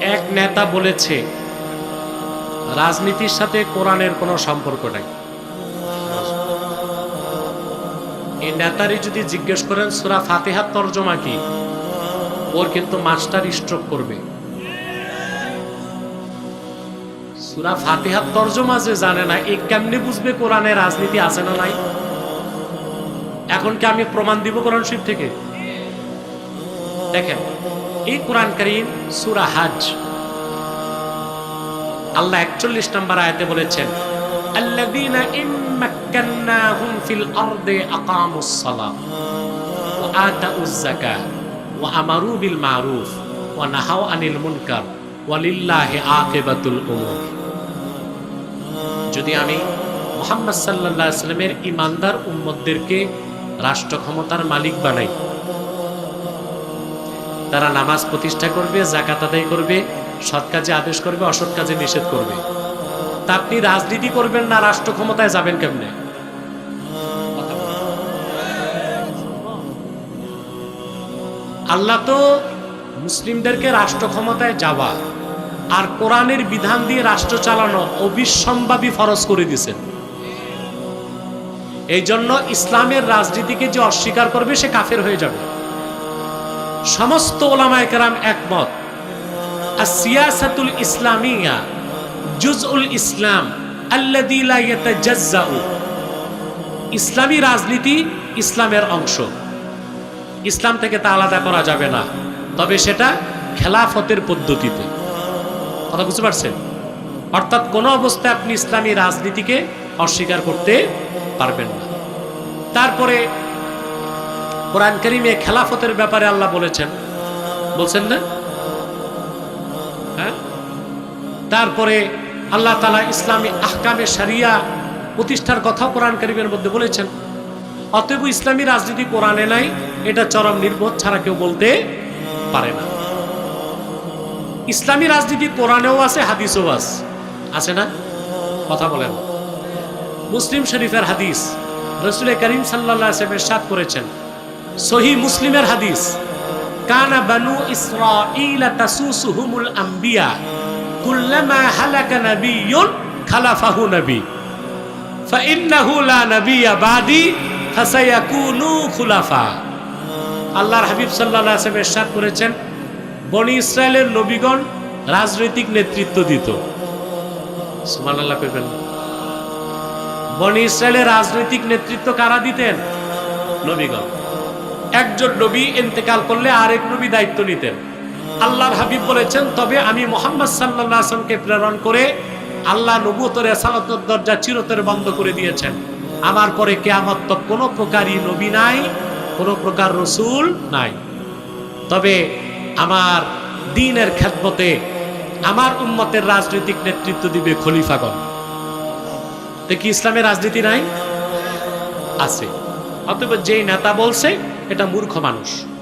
এক নেতা বলেছে, রাজনীতির সাথে কোরআনের কোনো সম্পর্ক নাই। এই নেতারই যদি জিজ্ঞেস করেন, সুরা ফাতেহার তর্জমা কি? ওর কিন্তু মাস্টার স্ট্রোক করবে। সুরা ফাতেহার তর্জমা যে জানে না এই কেমনি বুঝবে কোরআনে রাজনীতি আছে না নাই? এখন কি আমি প্রমাণ দিব কোরআন শরীফ থেকে? দেখেন এই কোরআন করিম সুরা হাজ। আল্লাহ একচল্লিশ নম্বর আয়তে বলেছেন ইন মারুফ ওয়া নাহাউ আনিল যদি আমি মোহাম্মদ সাল্লা আলাইহি ইমানদার উম্মদদেরকে রাষ্ট্র ক্ষমতার মালিক বানাই তারা নামাজ প্রতিষ্ঠা করবে জাকাত আদায় করবে, সৎ কাজে আদেশ করবে, অসৎ কাজে নিষেধ করবে। তা আপনি রাজনীতি করবেন না, রাষ্ট্র ক্ষমতায় যাবেন কেমনে? আল্লাহ তো মুসলিমদেরকে রাষ্ট্র ক্ষমতায় যাওয়া আর কোরআনের বিধান দিয়ে রাষ্ট্র চালানো অবিসম্ভাবী ফরজ করে দিয়েছেন। এই জন্য ইসলামের রাজনীতিকে যে অস্বীকার করবে, সে কাফের হয়ে যাবে। সমস্ত ওলামায় একমত। আর সিয়াসাতুল ইসলামিয়া জুজউল ইসলাম ইসলামী রাজনীতি ইসলামের অংশ। ইসলাম থেকে তা আলাদা করা যাবে না, তবে সেটা খেলাফতের পদ্ধতিতে। কথা বুঝতে পারছেন? অর্থাৎ কোনো অবস্থায় আপনি ইসলামী রাজনীতিকে অস্বীকার করতে পারবেন না। তারপরে কোরআন করিমে খেলাফতের ব্যাপারে আল্লাহ বলেছেন। বলছেন না? হ্যাঁ? তারপরে আল্লাহ তালা ইসলামী আহকামে সারিয়া প্রতিষ্ঠার কথা কোরআন করিমের মধ্যে বলেছেন। অতএব ইসলামী রাজনীতি কোরআনে নাই, এটা চরম নির্বোধ ছাড়া কেউ বলতে পারে না। ইসলামী রাজনীতি কোরআনেও আছে, হাদিসও আছে। আছে না? কথা বলেন। মুসলিম শরীফের হাদিস রসুল করিম সাল্লাহ আসলামের সাত করেছেন। সহি মুসলিমের হাদিস, কানা বানু ইসরাঈল তাসুসুহুমুল আম্বিয়া, কুল্লামা হালাকা নাবিয়্যুন খালাফাহু নবী, ফাইন্নাহু লা নাবিয়্যা বাদি, ফাসায়াকুনু খুলাফা। আল্লাহর হাবিব সাল্লাল্লাহু আলাইহি ওয়াসাল্লাম ইরশাদ করেছেন, বনি ইসরায়েলের নবীগণ রাজনৈতিক নেতৃত্ব দিত। সুবহানাল্লাহ কইবেন। বনি ইসরায়েলের রাজনৈতিক নেতৃত্ব কারা দিতেন? নবীগণ। একজন নবী ইন্তেকাল করলে আরেক নবী দায়িত্ব নিতেন। আল্লাহর হাবিব বলেছেন, তবে আমি মোহাম্মদ সাল্লাহ আসলামকে প্রেরণ করে আল্লাহ নবুতর এসালতর দরজা চিরতরে বন্ধ করে দিয়েছেন। আমার পরে কেয়ামত তো কোনো প্রকারই নবী নাই, কোনো প্রকার রসুল নাই। তবে আমার দিনের খেদমতে আমার উম্মতের রাজনৈতিক নেতৃত্ব দিবে খলিফাগণ। কি ইসলামের রাজনীতি নাই? আছে। অথবা যেই নেতা বলছে এটা মূর্খ মানুষ।